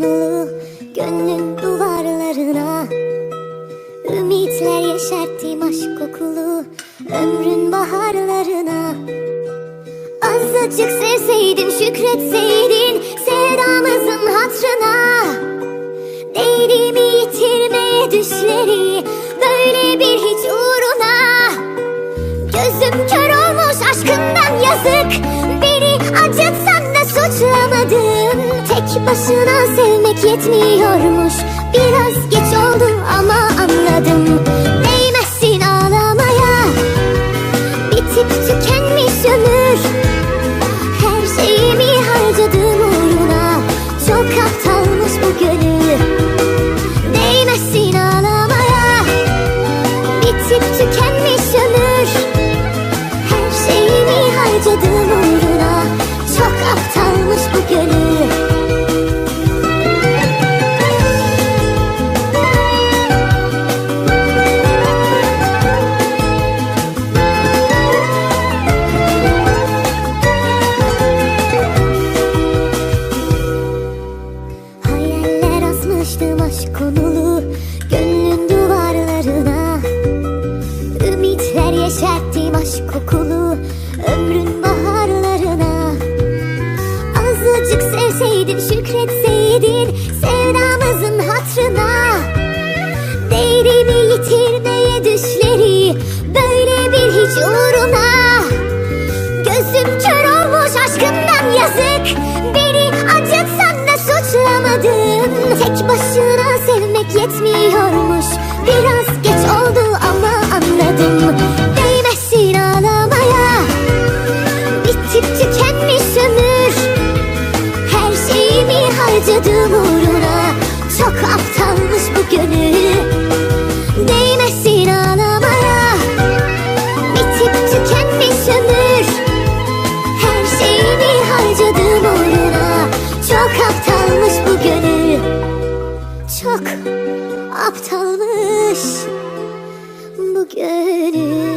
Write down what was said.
konulu Gönlün duvarlarına. Ümitler yeşerttim aşk kokulu Ömrün baharlarına. Azıcık sevseydin şükretseydin Sevdamızın hatrına. Değerimi yitirmeye düşleri Böyle bir hiç uğruna. Gözüm kör olmuş aşkından yazık başına sevmek yetmiyormuş. Biraz geç oldu ama anladım sevseydin şükretseydin Sevdamızın hatrına. Değerimi yitirmeye düşleri Böyle bir hiç uğruna. Gözüm kör olmuş aşkından yazık. Beni acıtsan da suçlamadım harcadım uğruna. Çok aptalmış bu gönül. Değmezsin ağlamaya. Bitip tükenmiş ömür. Her şeyimi harcadım uğruna. Çok aptalmış bu gönül. Çok aptalmış bu gönül